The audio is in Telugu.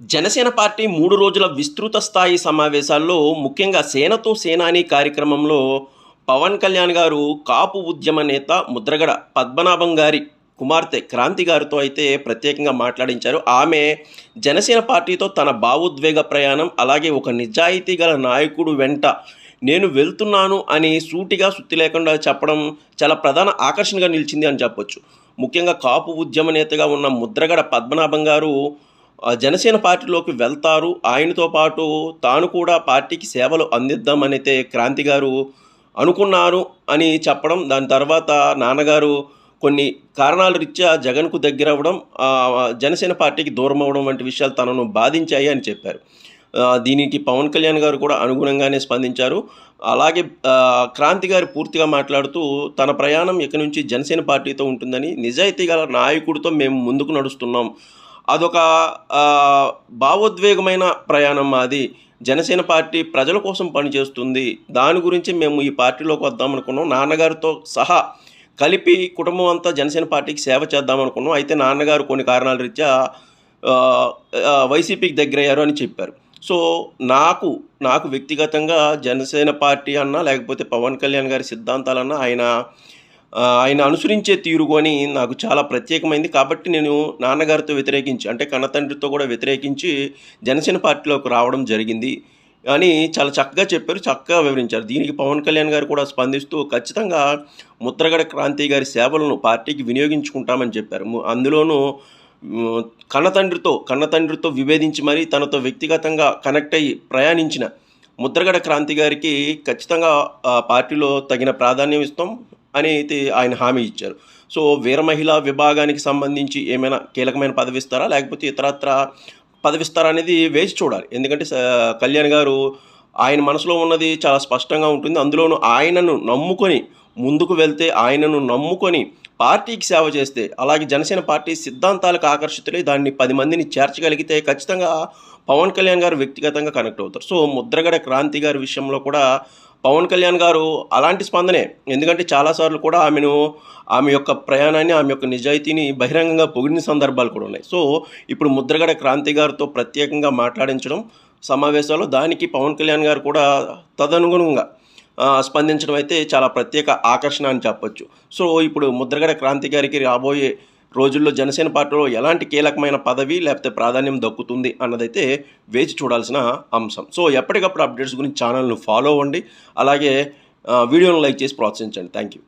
జనసేన పార్టీ మూడు రోజుల విస్తృత స్థాయి సమావేశాల్లో ముఖ్యంగా సేనతో సేనాని కార్యక్రమంలో పవన్ కళ్యాణ్ గారు కాపు ఉద్యమ నేత ముద్రగడ పద్మనాభం గారి కుమార్తె క్రాంతి గారితో అయితే ప్రత్యేకంగా మాట్లాడించారు. ఆమె జనసేన పార్టీతో తన భావోద్వేగ ప్రయాణం అలాగే ఒక నిజాయితీ గల నాయకుడు వెంట నేను వెళ్తున్నాను అని సూటిగా సుత్తి లేకుండా చెప్పడం చాలా ప్రధాన ఆకర్షణగా నిలిచింది అని చెప్పొచ్చు. ముఖ్యంగా కాపు ఉద్యమ నేతగా ఉన్న ముద్రగడ పద్మనాభం గారు జనసేన పార్టీలోకి వెళ్తారు. ఆయనతో పాటు తాను కూడా పార్టీకి సేవలు అందిద్దామనైతే క్రాంతి గారు అనుకున్నారు అని చెప్పడం దాని తర్వాత నాన్నగారు కొన్ని కారణాల రీత్యా జగన్కు దగ్గర అవ్వడం జనసేన పార్టీకి దూరం అవ్వడం వంటి విషయాలు తనను బాధించాయి అని చెప్పారు. దీనికి పవన్ కళ్యాణ్ గారు కూడా అనుగుణంగానే స్పందించారు. అలాగే క్రాంతి గారు పూర్తిగా మాట్లాడుతూ తన ప్రయాణం ఇక నుంచి జనసేన పార్టీతో ఉంటుందని నిజాయితీ గల నాయకుడితో మేము ముందుకు నడుస్తున్నాం. అదొక భావోద్వేగమైన ప్రయాణం మాది. జనసేన పార్టీ ప్రజల కోసం పనిచేస్తుంది. దాని గురించి మేము ఈ పార్టీలోకి వద్దాం అనుకున్నాం. నాన్నగారితో సహా కలిపి కుటుంబం అంతా జనసేన పార్టీకి సేవ చేద్దాం అనుకున్నాం. అయితే నాన్నగారు కొన్ని కారణాల రీత్యా వైసీపీకి దగ్గరయ్యారు అని చెప్పారు. సో నాకు నాకు వ్యక్తిగతంగా జనసేన పార్టీ అన్నా లేకపోతే పవన్ కళ్యాణ్ గారి సిద్ధాంతాలన్నా ఆయన ఆయన అనుసరించే తీరు అని నాకు చాలా ప్రత్యేకమైంది. కాబట్టి నేను నాన్నగారితో వ్యతిరేకించి అంటే కన్నతండ్రితో కూడా వ్యతిరేకించి జనసేన పార్టీలోకి రావడం జరిగింది అని చాలా చక్కగా చెప్పారు చక్కగా వివరించారు. దీనికి పవన్ కళ్యాణ్ గారు కూడా స్పందిస్తూ ఖచ్చితంగా ముద్రగడ క్రాంతి గారి సేవలను పార్టీకి వినియోగించుకుంటామని చెప్పారు. అందులోనూ కన్నతండ్రితో కన్నతండ్రితో విభేదించి మరీ తనతో వ్యక్తిగతంగా కనెక్ట్ అయ్యి ప్రయాణించిన ముద్రగడ క్రాంతి గారికి ఖచ్చితంగా పార్టీలో తగిన ప్రాధాన్యం ఇస్తాం. అని అయితే ఆయన హామీ ఇచ్చారు. సో వీర మహిళా విభాగానికి సంబంధించి ఏమైనా కీలకమైన పదవి ఇస్తారా? లేకపోతే ఇతరత్ర పదవిస్తారా అనేది వేచి చూడాలి. ఎందుకంటే కళ్యాణ్ గారు ఆయన మనసులో ఉన్నది చాలా స్పష్టంగా ఉంటుంది. అందులోనూ ఆయనను నమ్ముకొని ముందుకు వెళ్తే ఆయనను నమ్ముకొని పార్టీకి సేవ చేస్తే అలాగే జనసేన పార్టీ సిద్ధాంతాలకు ఆకర్షితులై దాన్ని పది మందిని చేర్చగలిగితే ఖచ్చితంగా పవన్ కళ్యాణ్ గారు వ్యక్తిగతంగా కనెక్ట్ అవుతారు. సో ముద్రగడ క్రాంతి గారి విషయంలో కూడా పవన్ కళ్యాణ్ గారు అలాంటి స్పందనే. ఎందుకంటే చాలాసార్లు కూడా ఆమెను ఆమె యొక్క ప్రయాణాన్ని ఆమె యొక్క నిజాయితీని బహిరంగంగా పొగిడిన సందర్భాలు కూడా ఉన్నాయి. సో ఇప్పుడు ముద్రగడ క్రాంతి గారితో ప్రత్యేకంగా మాట్లాడించడం సమావేశాలు దానికి పవన్ కళ్యాణ్ గారు కూడా తదనుగుణంగా స్పందించడం అయితే చాలా ప్రత్యేక ఆకర్షణ అని చెప్పొచ్చు. సో ఇప్పుడు ముద్రగడ క్రాంతి గారికి రాబోయే రోజుల్లో జనసేన పార్టీలో ఎలాంటి కీలకమైన పదవి లేకపోతే ప్రాధాన్యం దక్కుతుంది అన్నదైతే వేచి చూడాల్సిన అంశం. సో ఎప్పటికప్పుడు అప్డేట్స్ గురించి ఛానల్ను ఫాలో అవ్వండి. అలాగే వీడియోను లైక్ చేసి ప్రోత్సహించండి. Thank you